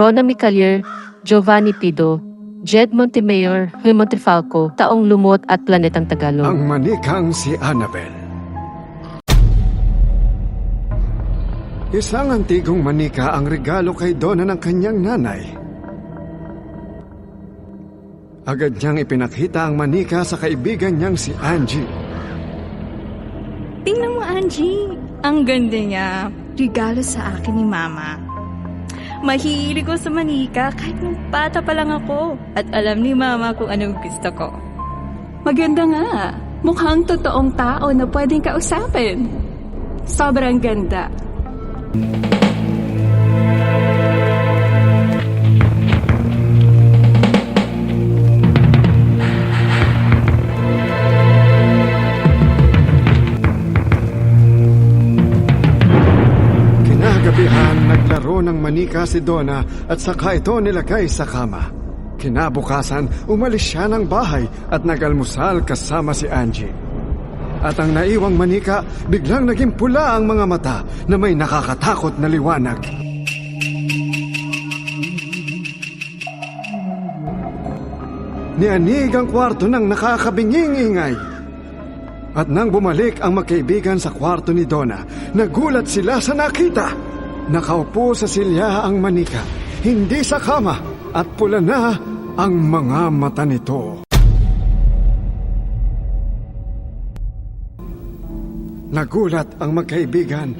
Rona Micalier, Giovanni Pido, Jed Montemayor, Huy Montefalco, Taong Lumot at Planetang Tagalog. Ang manikang si Annabel. Isang antigong manika ang regalo kay Donna ng kanyang nanay. Agad niyang ipinakita ang manika sa kaibigan niyang si Angie. Tingnan mo, Angie. Ang ganda niya. Regalo sa akin ni Mama. Mahilig ko sa manika kahit nung bata pa lang ako. At alam ni Mama kung anong gusto ko. Maganda nga. Mukhang totoong tao na pwedeng kausapin. Sobrang ganda. Kinagabihan, manika si Donna at saka ito nilagay sa kama. Kinabukasan, umalis siya ng bahay at nagalmusal kasama si Angie. At ang naiwang manika, biglang naging pula ang mga mata na may nakakatakot na liwanag. Nianig ang kwarto ng nakakabinging ingay. At nang bumalik ang magkaibigan sa kwarto ni Donna, nagulat sila sa nakita. Nakaupo sa silya ang manika, hindi sa kama, at pula na ang mga mata nito. Nagulat ang magkaibigan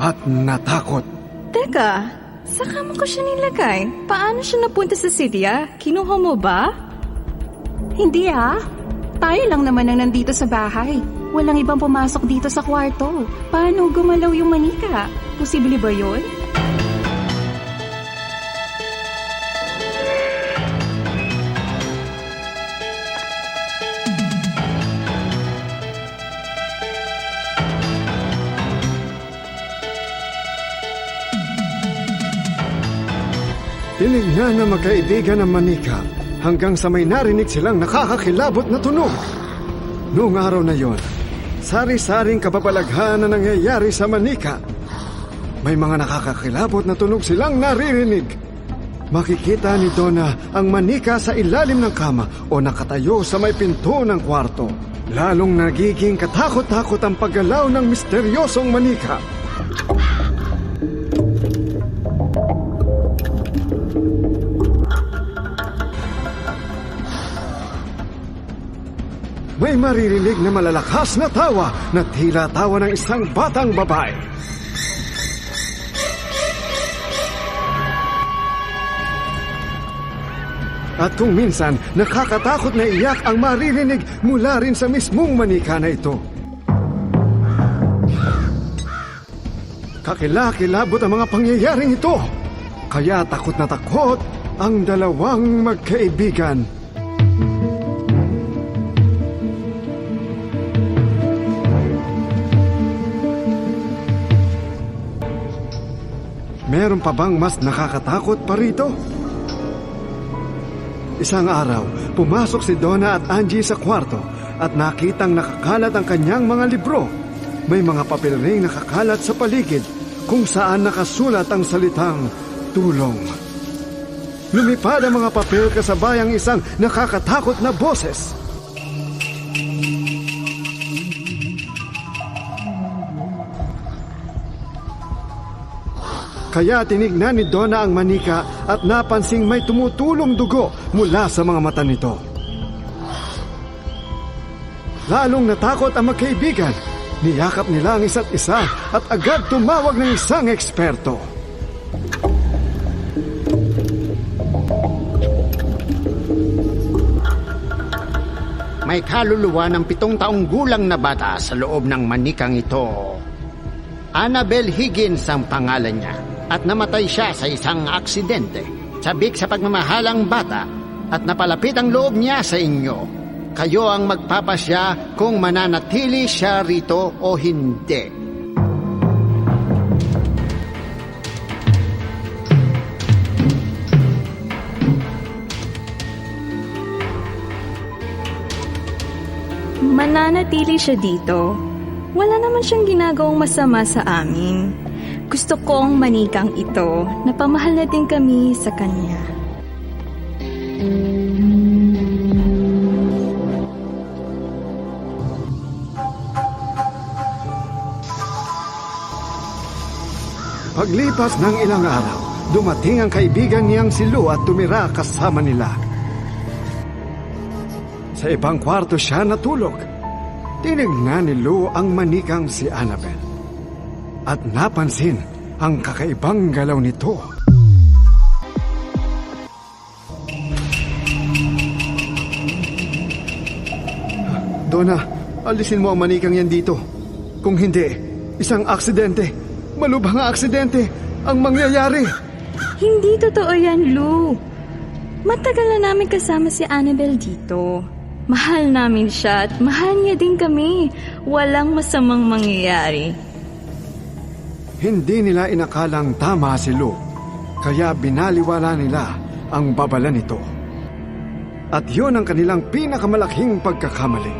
at natakot. Teka, saka mo ko siya nilagay? Paano siya napunta sa Syria? Kinuha mo ba? Hindi ah. Tayo lang naman ang nandito sa bahay. Walang ibang pumasok dito sa kwarto. Paano gumalaw yung manika? Posible ba yun? Tinignan ng magkaibigan ng manika hanggang sa may narinig silang nakakakilabot na tunog. Noong araw na yon, sari-saring kababalaghan na nangyayari sa manika. May mga nakakakilabot na tunog silang naririnig. Makikita ni Donna ang manika sa ilalim ng kama o nakatayo sa may pinto ng kwarto. Lalong nagiging katakot-takot ang paggalaw ng misteryosong manika. May maririnig na malalakas na tawa na tila tawa ng isang batang babae. At kung minsan, nakakatakot na iyak ang maririnig mula rin sa mismong manika na ito. Kakilakilabot ang mga pangyayaring ito. Kaya takot na takot ang dalawang magkaibigan. Meron pa bang mas nakakatakot pa rito? Isang araw, pumasok si Donna at Angie sa kwarto at nakitang nakakalat ang kanyang mga libro. May mga papel ring nakakalat sa paligid kung saan nakasulat ang salitang tulong. Lumipad ang mga papel kasabay ang isang nakakatakot na boses. Kaya tinignan ni Donna ang manika at napansing may tumutulong dugo mula sa mga mata nito. Lalong natakot ang magkaibigan. Niyakap nila ang isa't isa at agad tumawag ng isang eksperto. May kaluluwa ng pitong taong gulang na bata sa loob ng manikang ito. Annabel Higgins ang pangalan niya at namatay siya sa isang aksidente. Sabik sa pagmamahalang bata at napalapit ang loob niya sa inyo. Kayo ang magpapasya kung mananatili siya rito o hindi. Mananatili siya dito. Wala naman siyang ginagawang masama sa amin. Gusto kong manikang ito na pamahal na din kami sa kanya. Paglipas ng ilang araw, dumating ang kaibigan niyang si Lou at tumira kasama nila. Sa ibang kwarto siya natulog. Tinignan ni Lou ang manikang si Annabel. At napansin ang kakaibang galaw nito. Donna, alisin mo ang manikang yan dito. Kung hindi, isang aksidente, malubhang aksidente ang mangyayari. Hindi totoo yan, Lou. Matagal na namin kasama si Annabel dito. Mahal namin siya at mahal niya din kami. Walang masamang mangyayari. Hindi nila inakalang tama si Lou, kaya binaliwala nila ang babala nito. At yun ang kanilang pinakamalaking pagkakamali.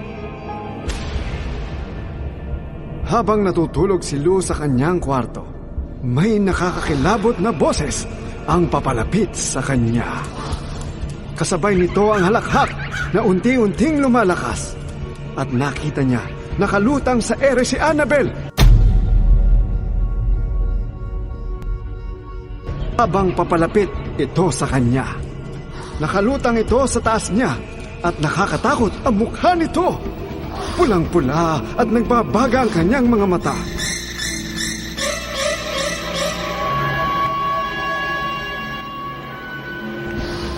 Habang natutulog si Lou sa kanyang kwarto, may nakakakilabot na boses ang papalapit sa kanya. Kasabay nito ang halakhak na unti-unting lumalakas. At nakita niya nakalutang sa ere si Annabel Habang papalapit ito sa kanya. Nakalutang ito sa taas niya at nakakatakot ang mukha nito. Pulang-pula at nagbabaga ang kanyang mga mata.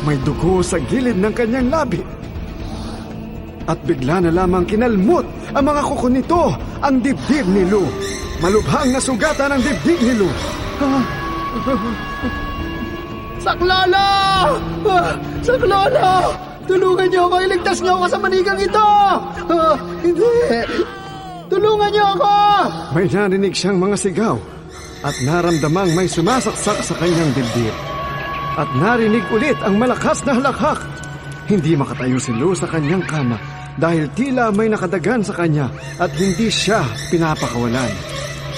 May dugo sa gilid ng kanyang labi. At bigla na lamang kinalmot ang mga kuko nito ang dibdib ni Lou. Malubhang nasugatan ang dibdib ni Lou. Saklolo! Ah, Saklolo! Tulungan niyo ako! Iligtas niyo ako sa manikang ito! Ah, hindi! Tulungan niyo ako! May narinig siyang mga sigaw at naramdamang may sumasaksak sa kanyang dibdib. At narinig ulit ang malakas na halakhak. Hindi makatayo si Lou sa kanyang kama dahil tila may nakadagan sa kanya at hindi siya pinapakawalan.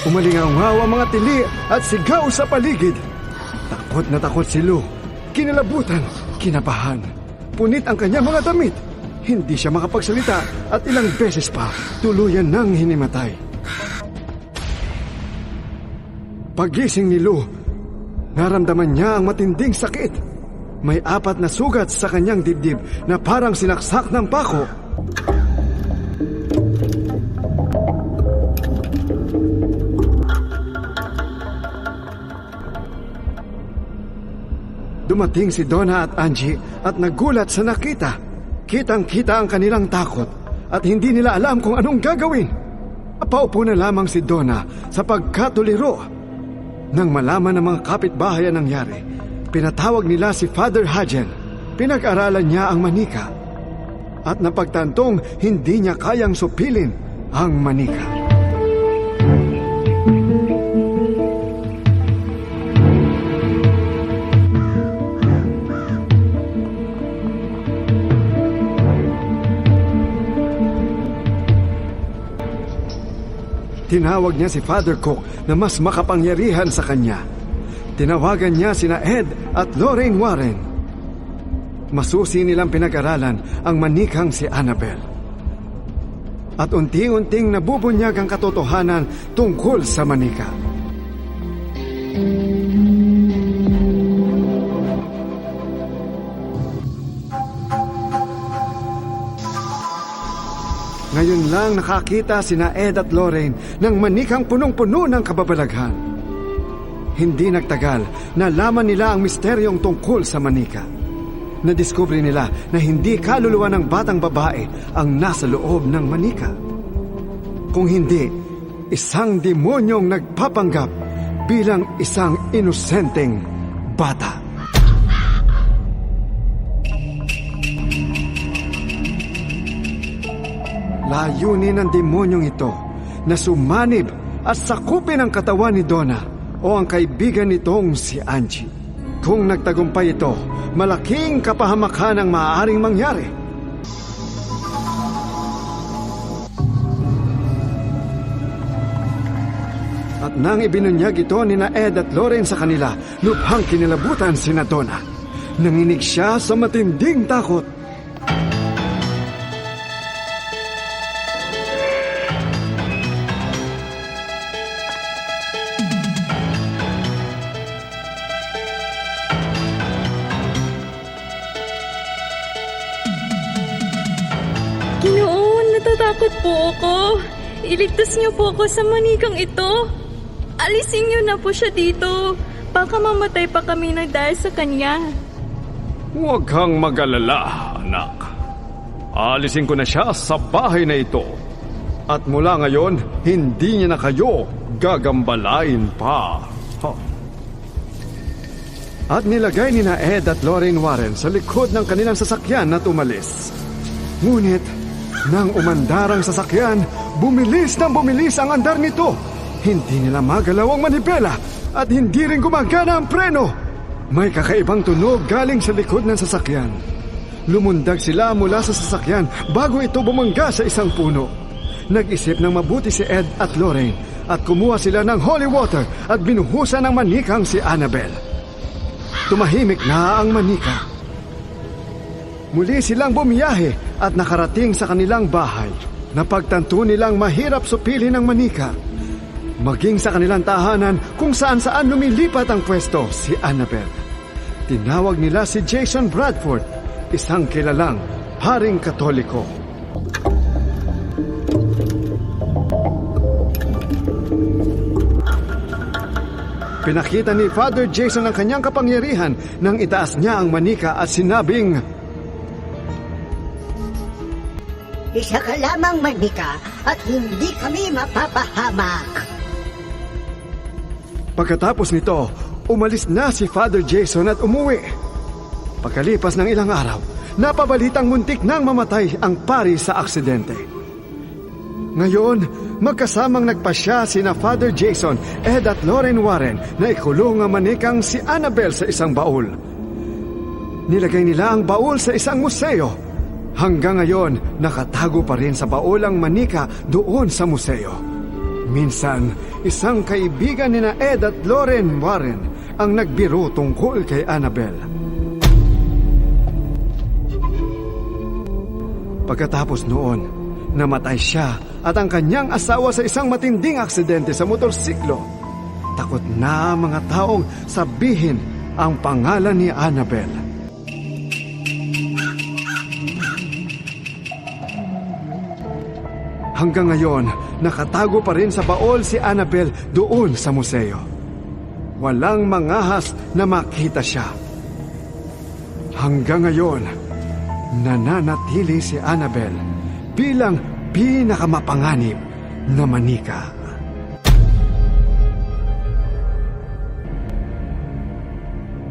Umalingaw ang mga tili at sigaw sa paligid. Takot na takot si Lou. Kinalabutan, kinabahan. Punit ang kanyang mga damit. Hindi siya makapagsalita at ilang beses pa tuluyan nang hinimatay. Pagising ni Lou, naramdaman niya ang matinding sakit. May apat na sugat sa kanyang dibdib na parang sinaksak ng pako. Dumating si Donna at Angie at nagulat sa nakita. Kitang-kita ang kanilang takot at hindi nila alam kung anong gagawin. Paupo na lamang si Donna sa pagkatuliro. Nang malaman ng mga kapitbahay ang nangyari, pinatawag nila si Father Hajen. Pinag-aralan niya ang manika. At napagtantong hindi niya kayang supilin ang manika. Tinawag niya si Father Cook na mas makapangyarihan sa kanya. Tinawagan niya sina Ed at Lorraine Warren. Masusi nilang pinag-aralan ang manikang si Annabel. At unti-unting nabubunyag ang katotohanan tungkol sa manika. Ngayon lang nakakita sina Ed at Lorraine ng manikang punong-puno ng kababalaghan. Hindi nagtagal, nalaman nila ang misteryong tungkol sa manika. Nadiskubre nila na hindi kaluluwa ng batang babae ang nasa loob ng manika. Kung hindi, isang demonyong nagpapanggap bilang isang inosenteng bata. Layunin ng demonyong ito na sumanib at sakupin ang katawan ni Donna o ang kaibigan nitong si Angie. Kung nagtagumpay ito, malaking kapahamakan ang maaaring mangyari. At nang ibinunyag ito ni na Ed at Lauren sa kanila, lubhang kinilabutan si na Donna. Nanginig siya sa matinding takot. Iligtas niyo po ako sa manikang ito. Alisin niyo na po siya dito. Baka mamatay pa kami na dahil sa kanya. Huwag kang mag-alala, anak. Alisin ko na siya sa bahay na ito. At mula ngayon, hindi niya na kayo gagambalain pa. Ha. At nilagay ni na Ed at Lorraine Warren sa likod ng kanilang sasakyan na tumalis. Ngunit, nang umandar ang sasakyan, bumilis ng bumilis ang andar nito. Hindi nila magalaw ang manibela at hindi rin gumagana ang preno. May kakaibang tunog galing sa likod ng sasakyan. Lumundag sila mula sa sasakyan bago ito bumangga sa isang puno. Nag-isip ng mabuti si Ed at Lorraine at kumuha sila ng holy water at binuhusan ng manikang si Annabel. Tumahimik na ang manika. Muli silang bumiyahe at nakarating sa kanilang bahay. Napagtanto nilang mahirap supili ng manika. Maging sa kanilang tahanan kung saan saan lumilipat ang pwesto si Annabel. Tinawag nila si Jason Bradford, isang kilalang haring katoliko. Pinakita ni Father Jason ang kanyang kapangyarihan nang itaas niya ang manika at sinabing, Isa ka lamang manika at hindi kami mapapahamak. Pagkatapos nito, umalis na si Father Jason at umuwi. Pagkalipas ng ilang araw, napabalitang muntik nang mamatay ang pari sa aksidente. Ngayon, magkasamang nagpasya sina Father Jason, Ed at Lauren Warren na ikulong ang manikang si Annabel sa isang baul. Nilagay nila ang baul sa isang museo. Hanggang ngayon, nakatago pa rin sa baul ang manika doon sa museo. Minsan, isang kaibigan ni na Ed at Lauren Warren ang nagbiro tungkol kay Annabel. Pagkatapos noon, namatay siya at ang kanyang asawa sa isang matinding aksidente sa motorsiklo. Takot na ang mga taong sabihin ang pangalan ni Annabel. Hanggang ngayon, nakatago pa rin sa baol si Annabel doon sa museo. Walang mangahas na makita siya. Hanggang ngayon, nananatili si Annabel bilang pinakamapanganib na manika.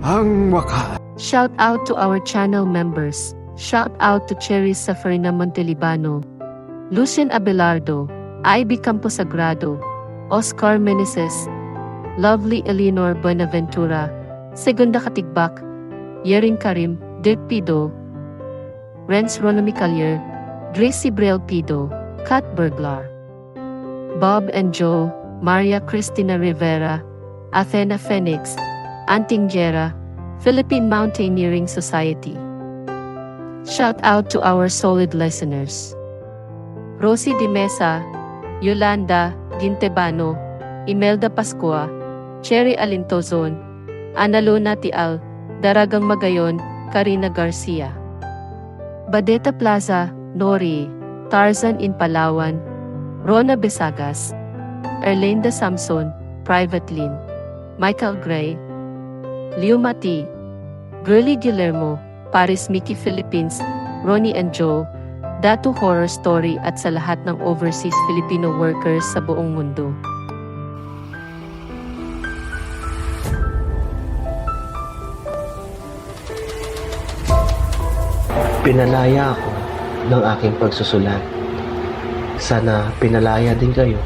Ang wakas. Shout out to our channel members. Shout out to Cherry Safarina Montelibano, Lucien Abelardo, Ivy Camposagrado, Oscar Meneses, Lovely Eleanor Buenaventura, Segunda Katigbak, Yerin Karim, Dirk Pido, Renz Ronomi Collier, Gracie Brel Pido, Kat Burglar, Bob and Joe, Maria Cristina Rivera, Athena Phoenix, Anting Jera, Philippine Mountaineering Society. Shout out to our solid listeners. Rosie Di Mesa, Yolanda Gintebano, Imelda Pascua, Cherry Alintozon, Analona Tial, Daragang Magayon, Karina Garcia. Badeta Plaza, Nori, Tarzan in Palawan, Rona Besagas, Erlinda Samson, Private Lin, Michael Gray, Leo Mati, Girly Guillermo, Paris Mickey Philippines, Ronnie and Joe, Datu Horror Story at sa lahat ng overseas Filipino workers sa buong mundo. Pinalaya ako ng aking pagsusulat. Sana pinalaya din kayo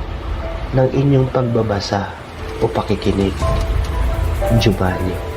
ng inyong pagbabasa o pakikinig. Giovanni